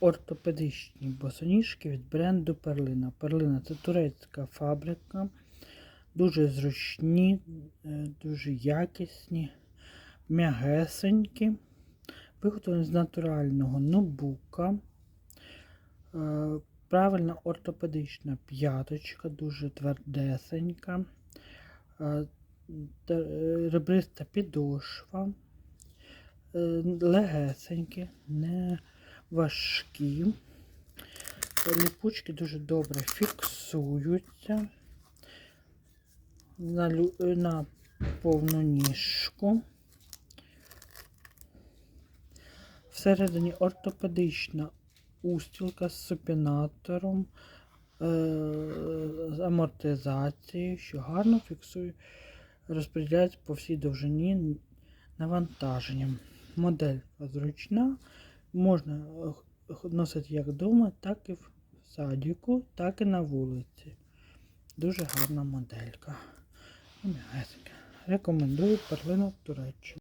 ортопедичні босоніжки від бренду Перлина. Перлина це турецька фабрика. Дуже зручні, е, дуже якісні, м'ягесенькі. Виготовлені з натурального нобука. Е, Правильна ортопедична п'яточка, дуже твердесенька. Е, Ребриста підошва. Легесенькі, не важкі. Ліпучки дуже добре фіксуються на, е, на повну ніжку. Всередині ортопедична устілка з супінатором, е, з амортизацією, що гарно фіксує, розподіляється по всій довжині навантаженням. Модель зручна, можна е, носити як вдома, так і в садіку, так і на вулиці. Дуже гарна моделька. Рекомендую перлину Туреччину.